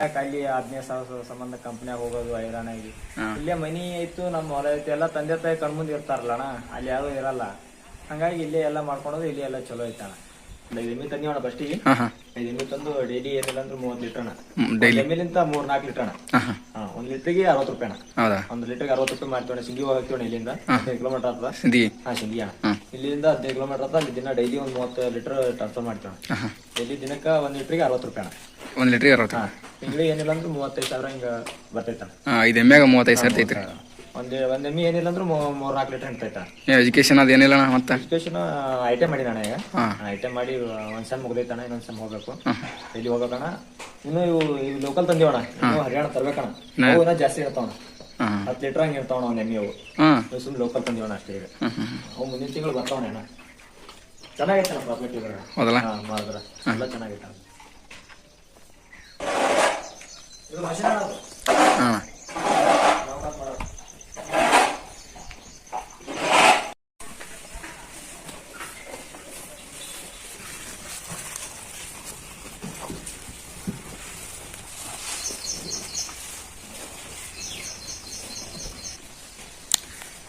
ಅಲ್ಲಿ ಹದಿನೈದು ಸಾವಿರ ಸಂಬಂಧ ಕಂಪ್ನಿಯಾಗ ಹೋಗೋದು ಹೈರಾಣಾಗಿ ಆಗಿ. ಇಲ್ಲೇ ಮನಿ ಐತು ನಮ್ಮ ಹೊಲ ಐತಿ ಎಲ್ಲ ತಂದೆ ತಾಯಿ ಕಣ್ಮುಂದ್ ಇರ್ತಾರಲ್ಲಣ್ಣ ಅಲ್ಲಿ ಯಾರು ಇರಲ್ಲ. ಹಂಗಾಗಿ ಇಲ್ಲೇ ಎಲ್ಲ ಮಾಡ್ಕೊಳೋದು ಇಲ್ಲಿ ಎಲ್ಲ ಚಲೋ ಐತಣ ಐದು ಎಮ್ಮಿ ತಂದಿವಣ್ಣ ಫಸ್ಟಿಗೆ ಹಾಂ ಹಾಂ. ಐದು ಎಮ್ಮಿ ತಂದು ಡೈಲಿ ಏನಿಲ್ಲ ಅಂದ್ರೆ ಮೂವತ್ತು ಲೀಟರ್ ಅಣ್ಣ. ಎಮ್ಮಿಲಿಂತ ಮೂರ್ ನಾಲ್ಕು ಲೀಟರ್ ಅಣ್ಣ. ಒಂದ್ ಲೀಟರ್ಗೆ ಅರವತ್ತು ರೂಪಾಯಿ ಅಣ್ಣ. ಒಂದ್ ಲೀಟರ್ಗೆ ಅರವತ್ತು ರೂಪಾಯಿ ಮಾಡ್ತೀವಣ್ಣ ಸಿಂಗಿ ಹೋಗ್ತೀವಣ್ಣ ಇಲ್ಲಿಂದ. ಹದಿನೈದು ಕಿಲೋಮೀಟರ್ ಆಗ್ತದ ಹಾ ಸಿಂಗಿ ಅಣ್ಣ. ಇಲ್ಲಿಂದ ಹದಿನೈದು ಕಿಲೋಮೀಟರ್ ಆಗ್ತದ ಅಲ್ಲಿ ದಿನ ಡೈಲಿ ಒಂದ್ ಮೂವತ್ತು ಲೀಟರ್ ಟ್ರಾನ್ಸ್ಫರ್ ಹಾಂ ಡೈಲಿ ದಿನಕ್ಕೆ ಒಂದ್ ಲೀಟರ್ಗೆ ಅರವತ್ತು ರೂಪಾಯಿ ಅಣ್ಣ. ಒಂದು ಲೀಟ್ರಿಗೆ ಅರವತ್ತು ಹಾ ತಿಂಗಳಿಗೆ ಏನಿಲ್ಲ ಅಂದ್ರೆ ಮೂವತ್ತೈದು ಸಾವಿರ ಹಿಂಗ ಬರ್ತೈತ ಹಾಂ ಐದು ಎಮ್ಮೆಗ ಮೂವತ್ತೈದು ಸಾವಿರ ಐತ್ರಿ ಒಂದ್ ಒಂದ್ ಎಮ್ಮಿ ಏನಿಲ್ಲ ಅಂದ್ರೆ ಮೂರ್ ನಾಲ್ಕು ಲೀಟರ್ ಹಿಡ್ತೈತ ಎಜುಕೇಶನ್ ಅದು ಏನಿಲ್ಲ ಅಣ್ಣ ಮತ್ತೆ? ಎಜುಕೇಶನ್ ಮಾಡಿ ಮಾಡಿದಣ್ಣ ಈಗ. ಹಾಂ. ಐಟಮ್ ಮಾಡಿ ಒಂದ್ ಸೆಮ್ ಮುಗ್ದೈತಣ್ಣ ಇನ್ನೊಂದ್ ಸೆಮ್ ಹೋಗ್ಬೇಕು. ಇಲ್ಲಿ ಹೋಗ್ಬೇಕಣ್ಣ ಇನ್ನು ಇವು ಇವು ಲೋಕಲ್ ತಂದಿವಣ್ಣ ಇನ್ನು ಹರಿಯಾಣ ತರ್ಬೇಕಣ್ಣ ಅವು ಇನ್ನೂ ಜಾಸ್ತಿ ಇರ್ತಾವಣ್ಣ ಹಾಂ. ಹತ್ತು ಲೀಟರ್ ಹಂಗೆ ಇರ್ತಾವಣ ಒಂದ್ ಎಮ್ಮಿ ಅವು. ಇವು ಲೋಕಲ್ ತಂದಿವಣ್ಣ ಅಷ್ಟೇ ಈಗ. ಅವು ಮುಂದಿನ ತಿಂಗಳು ಬರ್ತಾವಣ್ಣ ಅಣ್ಣ ಚೆನ್ನಾಗೈತಣ್ಣ ಪ್ರಾಫಿಟ್ ಇವಾಗ ಮಾಡಿದ್ರ ಎಲ್ಲ ಚೆನ್ನಾಗೈತಣ್ಣ ಇದು ಮಷೀನ್ ಅಣ್ಣ ಅದು.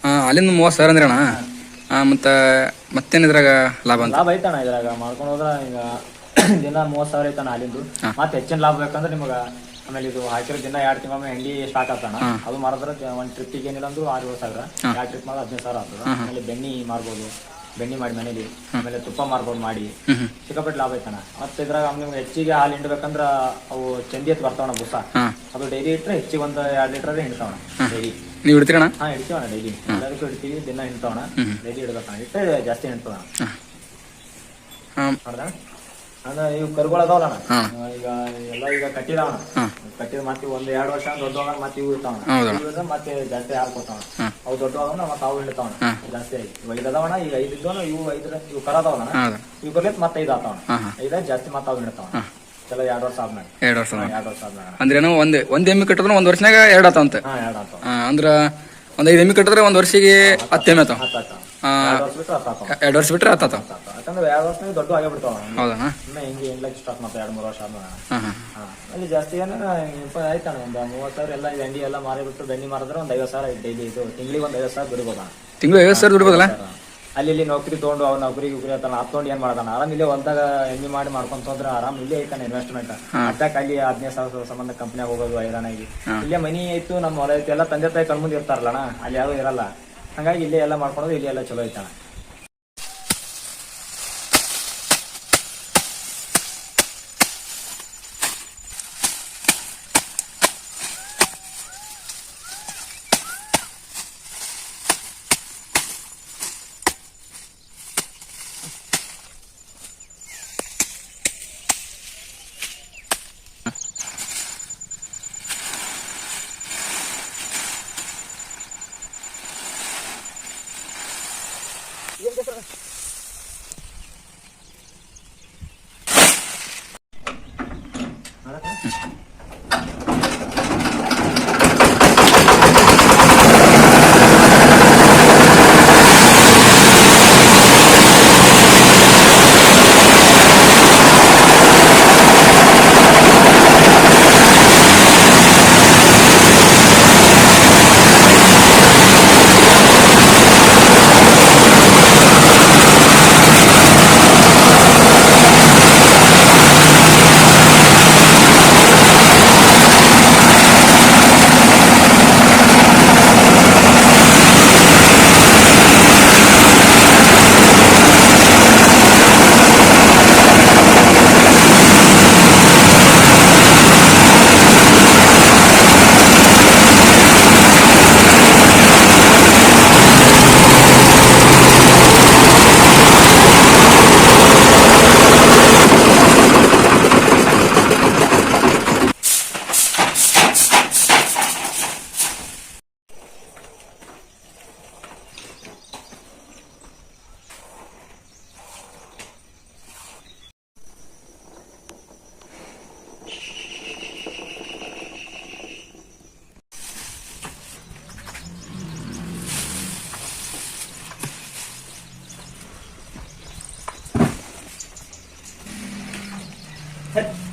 ಹಾಂ. ಅಲ್ಲಿಂದ ಮೂವತ್ತು ಸಾವಿರ ಅಂದ್ರೆ ಅಣ್ಣ ಹಾಂ ಮತ್ತು ಮತ್ತೇನು ಇದ್ರಾಗ ಲಾಭ ಅಂತ? ಲಾಭ ಐತಣ್ಣ ಇದ್ರಾಗ. ಮಾಡ್ಕೊಂಡು ಹೋದ್ರ ಈಗ ದಿನ ಮೂವತ್ ಸಾವಿರ ಐತಣ್ಣ ಅಲ್ಲಿಂದು. ಮತ್ತೆ ಹೆಚ್ಚಿನ ಲಾಭ ಬೇಕಂದ್ರೆ ನಿಮಗ ಆಮೇಲೆ ಇದು ಹಾಕಿರೋ ದಿನ ಎರಡು ತಿಂಗಳ ಹೆಂಡಿ ಸ್ಟಾರ್ಟ್ ಆಗ್ತಾನ ಅದು ಮಾರಿದ್ರೆ ಒಂದ್ ಟ್ರಿಪ್ಪಿಗೆ ಏನಿಲ್ಲ ಅಂದ್ರೂ ಆರು ಏಳು ಸಾವಿರ ಎರಡು ಟ್ರಿಪ್ ಮಾಡಿದ್ರೆ ಹದಿನೈದು ಸಾವಿರ ಆಗ್ತದೆ. ಆಮೇಲೆ ಬೆಣ್ಣಿ ಮಾರ್ಬೋದು. ಬೆಣ್ಣಿ ಮಾಡಿ ಮನೇಲಿ. ಆಮೇಲೆ ತುಪ್ಪ ಮಾರ್ಬೋದು ಮಾಡಿ. ಸಿಕ್ಕಾಪಟ್ಟೆ ಲಾಭ ಐತಣ್ಣ ಮತ್ತೆ ಇದ್ರಾಗ ನಿಮ್ಗೆ ಹೆಚ್ಚಿಗೆ ಹಾಲು ಹಿಂಡ್ಬೇಕಂದ್ರ ಅವು ಚಂದಿ ಎತ್ ಬರ್ತಾವಣ ಬುಸ. ಅದು ಡೈಲಿ ಇಟ್ರೆ ಹೆಚ್ಚಿಗೆ ಒಂದು ಎರಡು ಲೀಟರ್ ಹಿಂಡ್ತಾವಣ ಡೈಲಿ ನೀವು ಹಾ ಡೈಲಿ ಎಲ್ಲದಕ್ಕೂ ಹಿಡ್ತೀವಿ ದಿನ ಹಿಂಡ್ತಾವಣ. ಡೈಲಿ ಇಡ್ಬೇಕಣ್ಣ ಇಟ್ಟರೆ ಜಾಸ್ತಿ ಹಿಂಡ್ತದಣ್ಣ ಇವು ಕರುಗಳು ಈಗ ಎಲ್ಲ ಈಗ ಕಟ್ಟಿದಾವ. ಕಟ್ಟಿದ ಮತ್ತೆ ಒಂದ್ ಎರಡ್ ವರ್ಷ ದೊಡ್ಡವಾಗ ಮತ್ತೆ ಇವು ಇರ್ತಾವ ಮತ್ತೆ ಜಾಸ್ತಿ ಹಾಲು. ಅವು ಮತ್ತೆ ಅವು ಹಿಡಿತಾವ ಜಾಸ್ತಿ ಇವು ಐದು ಅದಾವಣ ಈಗ ಐದು ಇದ್ದವನ ಇವು ಐದ್ರ ಇವು ಕರ ಅದಾವಣ ಇವು ಮತ್ತೆ ಐದು ಆತಾವ ಐದ ಜಾಸ್ತಿ ಮತ್ತೆ ಅವು. ಚಲೋ ಎರಡು ವರ್ಷ ಆದ್ಮೇಲೆ. ಎರಡ್ ವರ್ಷ ಎರಡು ವರ್ಷ ಆದ್ಮೇಲೆ ಅಂದ್ರೇನು ಒಂದು ಒಂದ್ ಎಮ್ಮೆ ಕಟ್ಟಿದ್ರೆ ಒಂದ್ ವರ್ಷನಾಗ ಎರಡ್ ಆತಾವಂತ. ಅಂದ್ರೆ ಒಂದು ಐದು ಎಮ್ಮೆ ಕಟ್ಟಿದ್ರೆ ಒಂದು ವರ್ಷಿಗೆ ಹತ್ತು ಎಮ್ಮೆ ಆತಾವ. ಎರಡು ವರ್ಷ ಬಿಟ್ರೆ ಹತ್ತು ಆತಾವ. ಎರಡು ವರ್ಷ ಬಿಟ್ರೆ ಹತ್ತು ಆತಾವ. ಹತ್ತು ಆತಾವ ಯಾಕಂದ್ರೆ ಎರಡು ವರ್ಷನಾಗ ದೊಡ್ಡ ಆಗೇ ಬಿಡ್ತಾವ. ಹೌದಾ? ಇನ್ನ ಹಿಂಗೆ ಲಕ್ಷ ಸ್ಟಾರ್ಟ್ ಮತ್ತೆ ಎರಡು ಮೂರು ವರ್ಷ ಆದ್ಮೇಲೆ. ಅಲ್ಲಿ ಜಾಸ್ತಿ ಏನಾರ ಆಯ್ತಾನ ಒಂದು ಮೂವತ್ತು ಸಾವಿರ ಎಲ್ಲ ಎಂಡಿ ಎಲ್ಲ ಮಾರಿಬಿಟ್ಟು ಬೆಣ್ಣೆ ಮಾರಿದ್ರೆ ಒಂದು ಐವತ್ತು ಸಾವಿರ ಡೈಲಿ ಇದು. ತಿಂಗಳಿಗೆ ಒಂದು ಐವತ್ತು ಸಾವಿರ ಬಿಡ್ಬೋದ ತಿಂಗಳು ಐವತ್ತು ಸಾವಿರ ದುಡ್ಬೋದಲ್ಲ? ಅಲ್ಲಿ ಇಲ್ಲಿ ನೌಕರಿ ತೊಗೊಂಡು ಅವ್ನು ನೌಕರಿ ಗಿೌಕರಿ ಆತಾನ ಹತ್ಕೊಂಡು ಏನ್ ಮಾಡ್ತಾನ ಆರಾಮ್ ಇಲ್ಲೇ ಹೊಲ್ದಾಗ ಎಂಡಿ ಮಾಡಿ ಮಾಡ್ಕೊಂತ ಹೋದ್ರೆ ಆರಾಮ್ ಇಲ್ಲೇ ಐತಾನೆ ಇನ್ವೆಸ್ಟ್ಮೆಂಟ್ ಅದಕ್ಕೆ ಅಲ್ಲಿ ಹದಿನೈದು ಸಾವಿರ ಸಂಬಂಧ ಕಂಪ್ನಿಯಾಗ ಹೋಗೋದು ಹೈರಾಣಾಗಿ. ಇಲ್ಲೇ ಮನಿ ಇತ್ತು ನಮ್ಮ ಹೊಲ ಇತ್ತು ಎಲ್ಲ ತಂದೆ ತಾಯಿ ಕಣ್ಮುಂದ್ ಇರ್ತಾರಲ್ಲಣ್ಣ? ಅಲ್ಲಿ ಯಾರು ಇರಲ್ಲ. ಹಂಗಾಗಿ ಇಲ್ಲೇ ಎಲ್ಲ ಮಾಡ್ಕೊಳೋದು ಇಲ್ಲಿ ಎಲ್ಲ ಚಲೋ ಐತಣ್ಣ よし! Head.